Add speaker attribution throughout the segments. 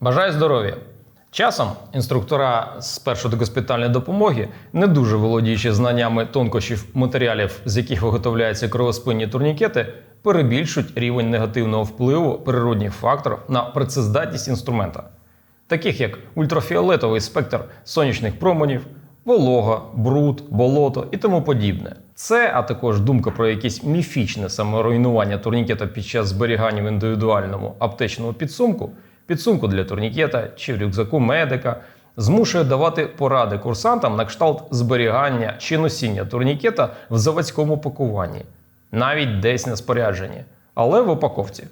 Speaker 1: Бажаю здоров'я! Часом інструктора з першої госпітальної допомоги, не дуже володіючи знаннями тонкощів матеріалів, з яких виготовляються кровоспинні турнікети, перебільшують рівень негативного впливу природних факторів на працездатність інструмента, таких як ультрафіолетовий спектр сонячних променів, волога, бруд, болото і тому подібне. Це, а також думка про якесь міфічне саморуйнування турнікета під час зберігання в індивідуальному аптечному підсумку, підсумку для турнікета чи в рюкзаку медика, змушує давати поради курсантам на кшталт зберігання чи носіння турнікета в заводському пакуванні, навіть десь на спорядженні, але в упаковці.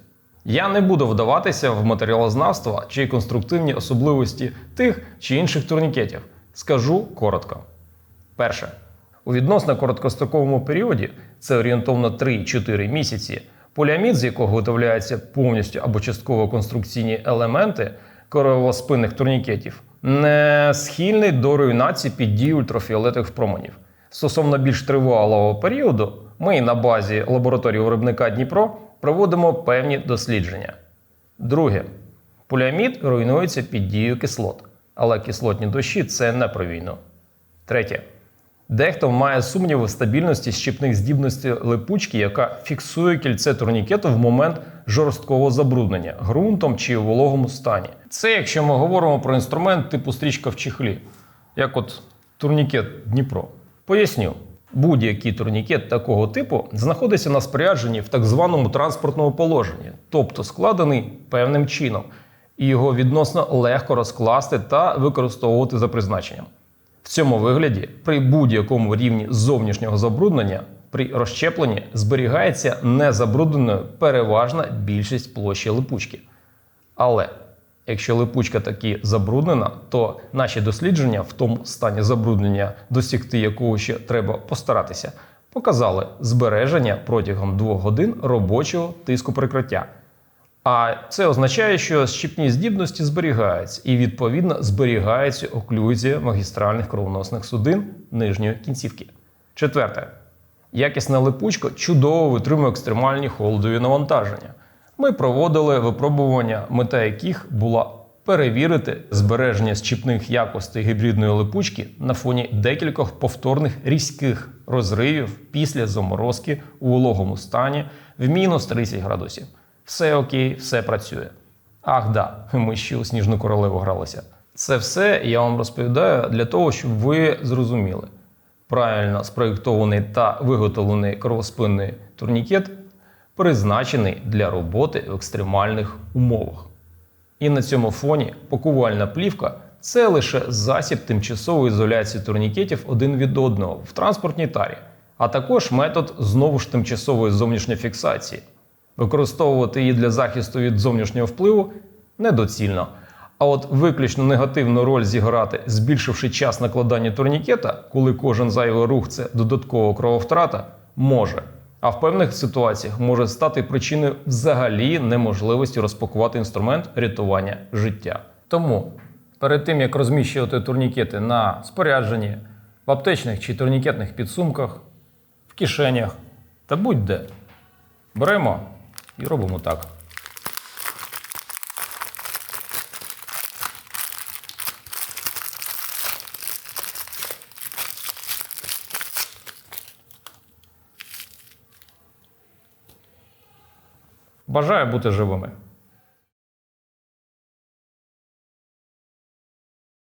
Speaker 1: Я не буду вдаватися в матеріалознавство чи конструктивні особливості тих чи інших турнікетів. Скажу коротко. Перше. У відносно короткостроковому періоді, це орієнтовно 3-4 місяці, поліамід, з якого виготовляються повністю або частково конструкційні елементи коровоспинних турнікетів, не схильний до руйнації під дією ультрафіолетових променів. Стосовно більш тривалого періоду, ми на базі лабораторії виробника Дніпро проводимо певні дослідження. Друге. Поліамід руйнується під дією кислот, але кислотні дощі це не про війну. Третє. Дехто має сумніви в стабільності щіпних здібностей липучки, яка фіксує кільце турнікету в момент жорсткого забруднення ґрунтом чи у вологому стані. Це якщо ми говоримо про інструмент типу стрічка в чехлі, як от турнікет Дніпро. Поясню. Будь-який турнікет такого типу знаходиться на спорядженні в так званому транспортному положенні, тобто складений певним чином, і його відносно легко розкласти та використовувати за призначенням. В цьому вигляді при будь-якому рівні зовнішнього забруднення при розщепленні зберігається незабрудненою переважна більшість площі липучки. Але якщо липучка таки забруднена, то наші дослідження в тому стані забруднення, досягти якого ще треба постаратися, показали збереження протягом 2 годин робочого тиску прикриття. А це означає, що щіпні здібності зберігаються, і відповідно зберігається оклюзія магістральних кровоносних судин нижньої кінцівки. Четверте. Якісна липучка чудово витримує екстремальні холодові навантаження. Ми проводили випробування, мета яких була перевірити збереження щіпних якостей гібридної липучки на фоні декількох повторних різких розривів після заморозки у вологому стані в мінус 30 градусів. Все окей, все працює. Ах, да, ми ще у сніжну королеву гралися. Це все я вам розповідаю для того, щоб ви зрозуміли. Правильно спроєктований та виготовлений кровоспинний турнікет призначений для роботи в екстремальних умовах. І на цьому фоні пакувальна плівка це лише засіб тимчасової ізоляції турнікетів один від одного в транспортній тарі, а також метод знову ж тимчасової зовнішньої фіксації. Використовувати її для захисту від зовнішнього впливу недоцільно. А от виключно негативну роль зіграти, збільшивши час накладання турнікета, коли кожен зайвий рух це додаткова крововтрата, може. А в певних ситуаціях може стати причиною взагалі неможливості розпакувати інструмент рятування життя. Тому перед тим як розміщувати турнікети на спорядженні, в аптечних чи турнікетних підсумках, в кишенях та будь-де, беремо і робимо так. Бажаю бути живими.